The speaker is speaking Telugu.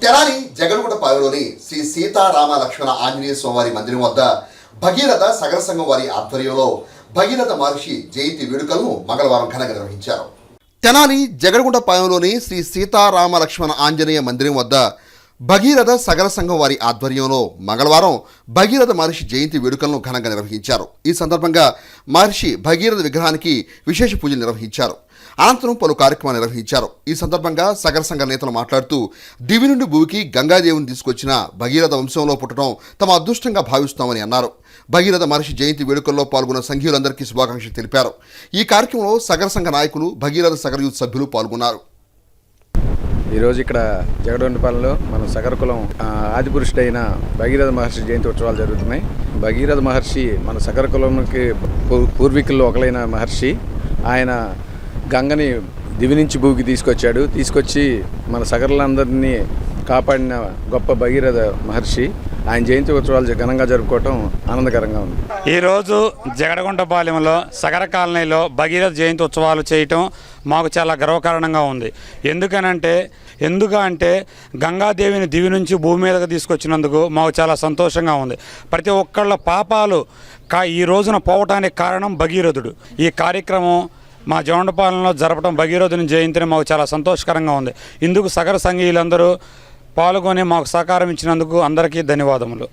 తెనాలి జగన్గూడ పాలెంలోని శ్రీ సీతారామ లక్ష్మణ ఆంజనేయ స్వామివారి మందిరం వద్ద భగీరథ సగర సంఘం వారి ఆధ్వర్యంలో భగీరథ మహర్షి జయంతి వేడుకలను మంగళవారం ఘనంగా నిర్వహించారు. తెనాలి జగన్గుంట శ్రీ సీతారామ లక్ష్మణ ఆంజనేయ మందిరం వద్ద భగీరథ సగర సంఘం వారి ఆధ్వర్యంలో మంగళవారం భగీరథ మహర్షి జయంతి వేడుకలను ఘనంగా నిర్వహించారు. ఈ సందర్భంగా మహర్షి భగీరథ విగ్రహానికి విశేష పూజలు నిర్వహించారు. అనంతరం పలు కార్యక్రమాలు నిర్వహించారు. ఈ సందర్భంగా సగర సంఘ నేతలు మాట్లాడుతూ దివి నుండి భూమికి గంగాదేవిని తీసుకొచ్చిన భగీరథ వంశంలో పుట్టడం తమ అదృష్టంగా భావిస్తామని అన్నారు. భగీరథ మహర్షి జయంతి వేడుకల్లో పాల్గొన్న సంఘీయులందరికీ శుభాకాంక్షలు తెలిపారు. ఈ కార్యక్రమంలో సగర సంఘ నాయకులు భగీరథ సగర యూత్ సభ్యులు పాల్గొన్నారు. ఈరోజు ఇక్కడ జగడొండపాలెంలో మన సగరకులం ఆ, ఆదిపురుషుడైన భగీరథ మహర్షి జయంతి ఉత్సవాలు జరుగుతున్నాయి. భగీరథ మహర్షి మన సగరకులంకి కులంకి పూర్వీకుల్లో ఒకలైన మహర్షి ఆయన గంగని దివి నుంచి భూమికి తీసుకొచ్చాడు. తీసుకొచ్చి మన సగరులందరినీ కాపాడిన గొప్ప భగీరథ మహర్షి. ఆయన జయంతి ఉత్సవాలు ఘనంగా జరుపుకోవటం ఆనందకరంగా ఉంది. ఈరోజు జగడగుంటపాలెంలో సగర కాలనీలో భగీరథ జయంతి ఉత్సవాలు చేయటం మాకు చాలా గర్వకారణంగా ఉంది. ఎందుకనంటే ఎందుకు అంటే గంగాదేవిని దివి నుంచి భూమి మీదకు తీసుకొచ్చినందుకు మాకు చాలా సంతోషంగా ఉంది. ప్రతి ఒక్కళ్ళ పాపాలు కా ఈ రోజున పోవటానికి కారణం భగీరథుడు. ఈ కార్యక్రమం మా జోండపాలెంలో జరపడం భగీరథుని జయంతిని మాకు చాలా సంతోషకరంగా ఉంది. ఇందుకు సగర సంఘీయులందరూ పాల్గొని మాకు సహకారం ఇచ్చినందుకు అందరికీ ధన్యవాదములు.